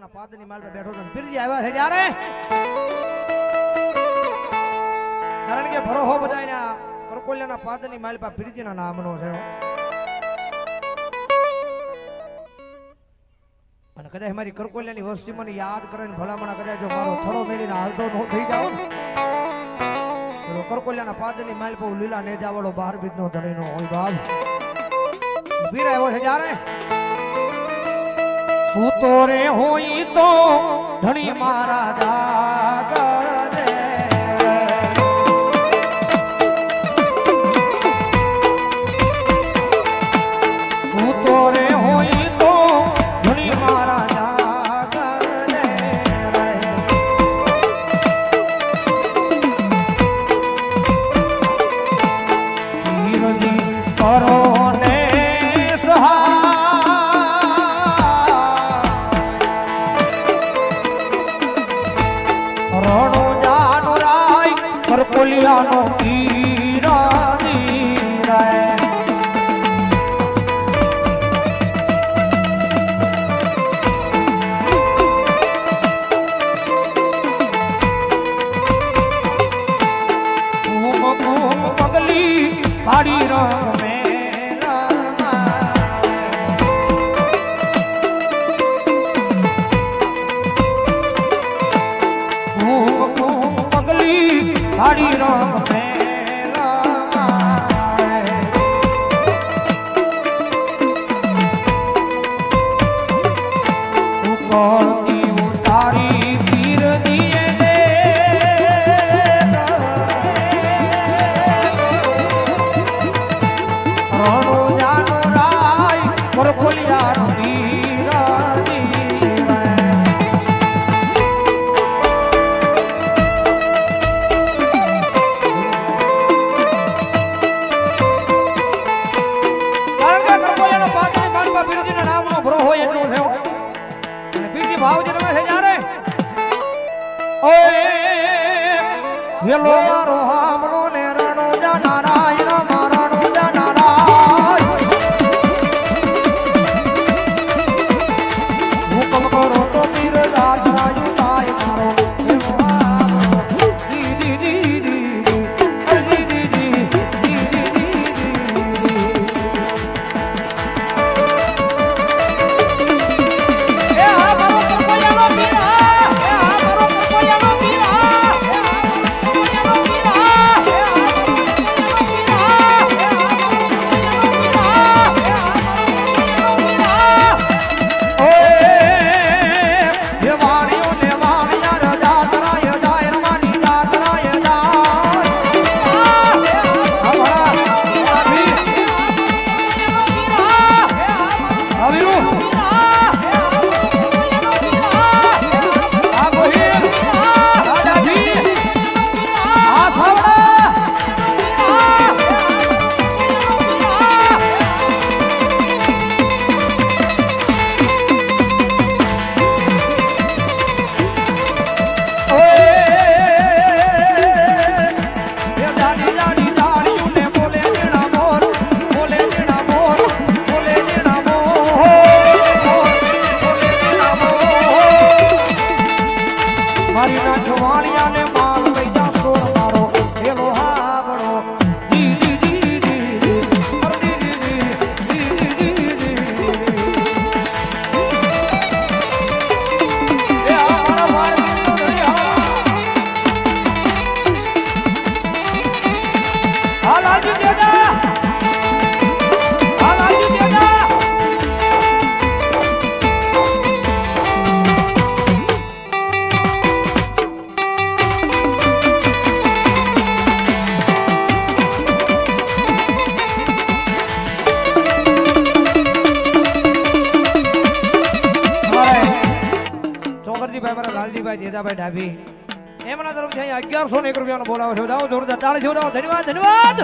કરકોલિયાના પાદની માલ બેઠો છું. પીરજી આવ્યા છે જ્યારે? કારણ કે ભરોહો બધાયના કરકોલિયાના પાદની માલ પર પીરજીના નામનો છે. અને કદાચ મારી કરકોલિયાની વસ્તી મને યાદ કરે ને ભલામણા કદાચ જો મારો થડો મેળીને હાલતો નો થઈ જાવ પેલો કરકોલિયાના પાદની માલ પર લીલા નેજાવાળો બાર બીજનો ધણીનો હોય બાપ. વીર આવ્યો છે જ્યારે? સૂતો રે હોય તો ધણી મારા જાગર રાય કરકોલિયાનો રણો મારી ચોકરજીભાઈ મારા લાલજીભાઈ જેજાભાઈ ડાભી એમના તરફથી અહીંયા અગિયારસો ને એક રૂપિયાનો બોલાવો છો. જાઓ, જોરદાર તાળી જોડાવો ધન્યવાદ ધન્યવાદ!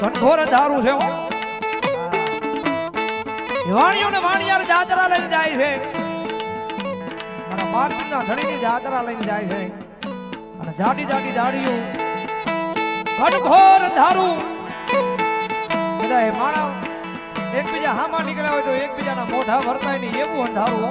ઘનઘોર દારૂ છે વાણીઓને વાણિયાર જાત્રા લઈને જાય છે. મારા બાર ના ધણીની જાત્રા લઈને જાય છે. અને જાડી જાડી જાડીઓ ઘનઘોર ધારું. બધા એ માણસ એકબીજા હામાં નીકળ્યા હોય તો એકબીજાના મોઢા ભરતાય ને એવું અંધારું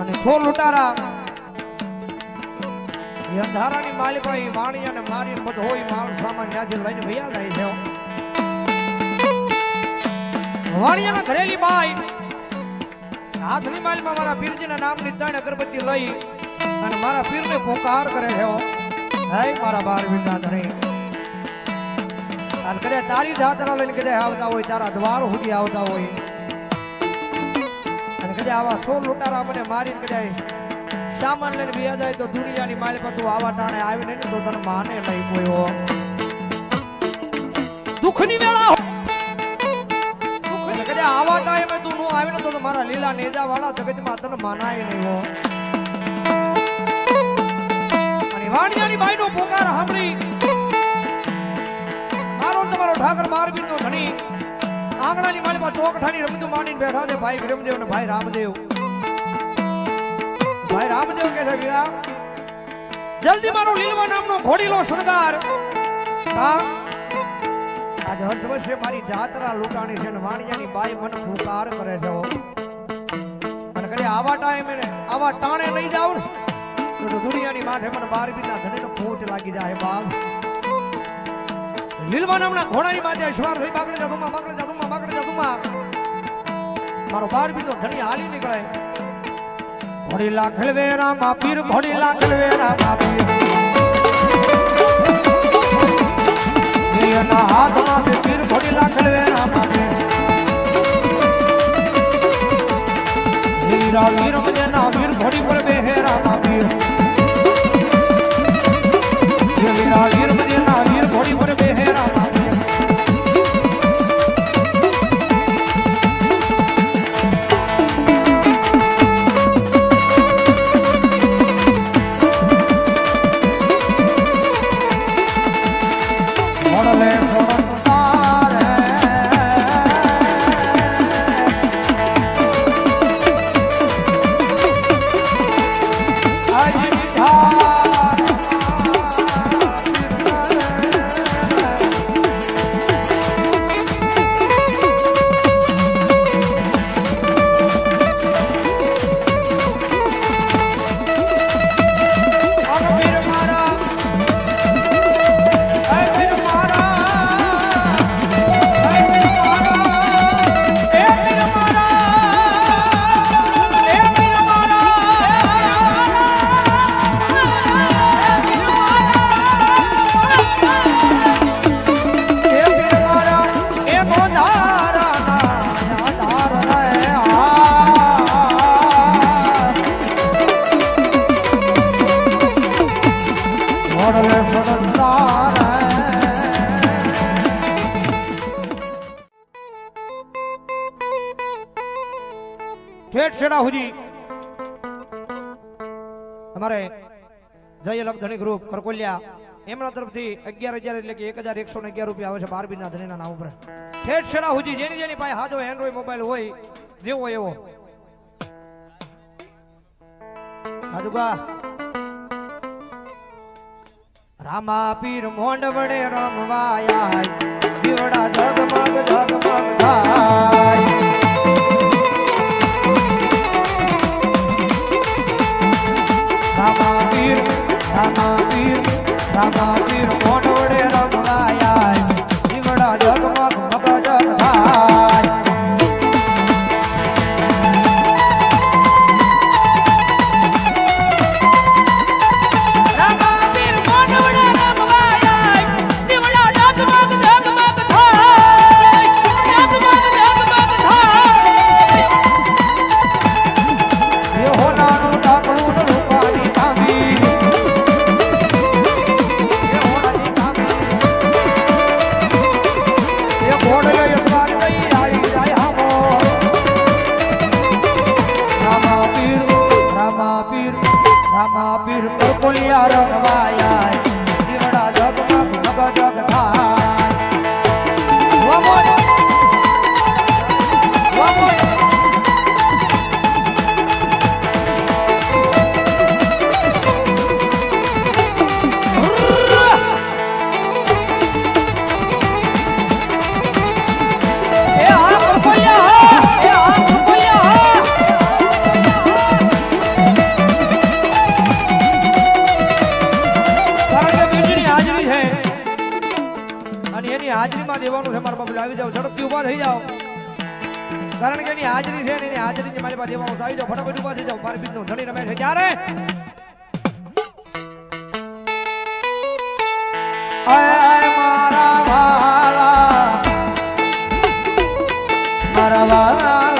અને છોર લૂંટારા. એ અંધારાની એ વાણિયાને મારી બધો હોય માલ સામાન ત્યાંથી લઈને ભૈયા જાય છે વાણિયાના ઘરેલી બાઈ હાથની માલમાં મારા પીરજીના નામની ત્રણ અગરબત્તી લઈ અને મારા પીરને પોકાર કરે છે હે. મારા બાર વિંદા ધણી. અને કદાચ તારી જાત્રા લઈને કદે આવતા હોય, તારા દ્વાર સુધી આવતા હોય. અને કદાચ આવા સો લૂંટારા મને મારીને કદે સામાન લઈને વ્યા જાય તો દુનિયાની માલ પર તું આવા ટાણે આવીને નહીં તો તને માને નહીં ગયો દુઃખની વેળા આવા ટાઈમે તું નું આવે ને તો મારા લીલા નેજા વાળા જગતમાં તને માનાય નહીં હો. અને વાણિયાની બાઈનો પોકાર સાંભળી. મારો ને તમારો ઠાકર બારબીન નો ધણી. આંગણાની માળીમાં ચોકઠાની રમતું માંડીને બેઠા છે ભાઈ વિરમદેવ ને ભાઈ રામદેવ. ભાઈ રામદેવ કે છે, વીરા, જલ્દી મારો લીલવા નામનો ઘોડીલો શણગાર. હા? આજ હર્ષ વર્ષે મારી જાત્રા લૂંટાણી છે ને વાણિયાની બાઈ મને ફૂકાર કરે છે અને કદી આવા ટાઈમે આવા ટાણે લઈ જાવ ને, તો દુનિયાની માથે મને બાર બીના ધણીનો ફૂટ લાગી જાય બાપ. લીલવા નામના ઘોડાની માથે શ્વાર થઈ બાકડે જાદુમાં બાકડે જાદુમાં બાકડે જાદુમાં મારો બાર બીનો ધણી હાલી નીકળે. ઘોડી લાખલવે રામા પીર, ઘોડી લાખલવે રામા પીર. એના હાથમાં બે ફોડી ઘોડી છેડા અમારે જય અલગ ગ્રુપ કરકોલિયા એમના તરફથી અગિયાર હજાર એટલે કે એક હજાર એકસો ને અગિયાર રૂપિયા આવે છે બારબીના ધણીના નામ ઉપર. ઠેઠ છેડા હુજી જેની જેની પાસે હાજો એન્ડ્રોઈડ મોબાઈલ હોય, જેવો એવો. હાજુગા રામા પીર મોંડ વડે રમવાયા દીવડા જગમગ જગમગ થાય. રામા પીર રાધા પીર મોંડ વડે હાજરીમાં દેવાનું છે. મારા બાબુ આવી જાઓ, ઝડપથી ઊભા થઈ જાઓ. કારણ કે એની હાજરી છે એની હાજરી મારી પાસે દેવાનું આવી જાઓ, ફટાફટ ઊભા થઈ જાઓ. મારી બીજનું રમે છે. ક્યારે? મારા ભાલા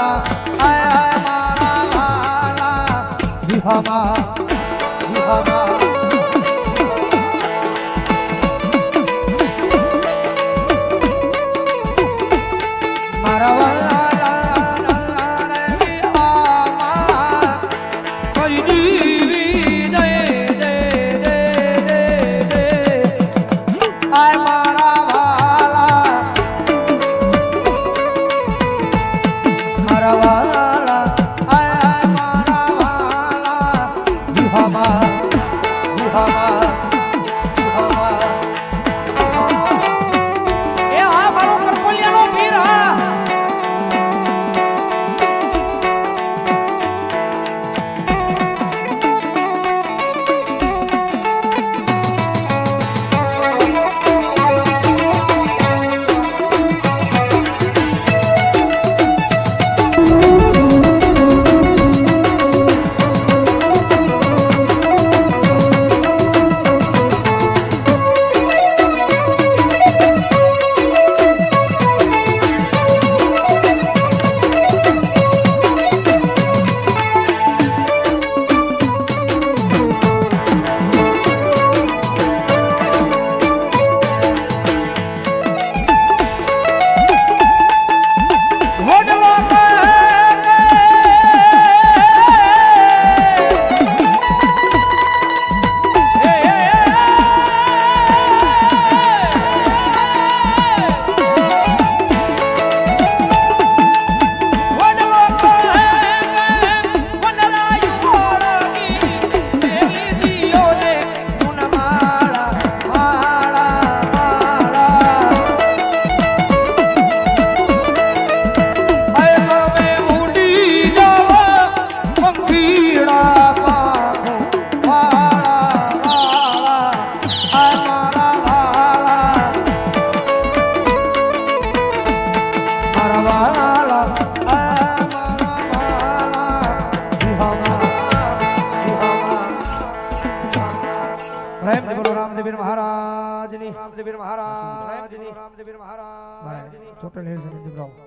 મહારાજ. ચોટેલ છે દીકરાઓ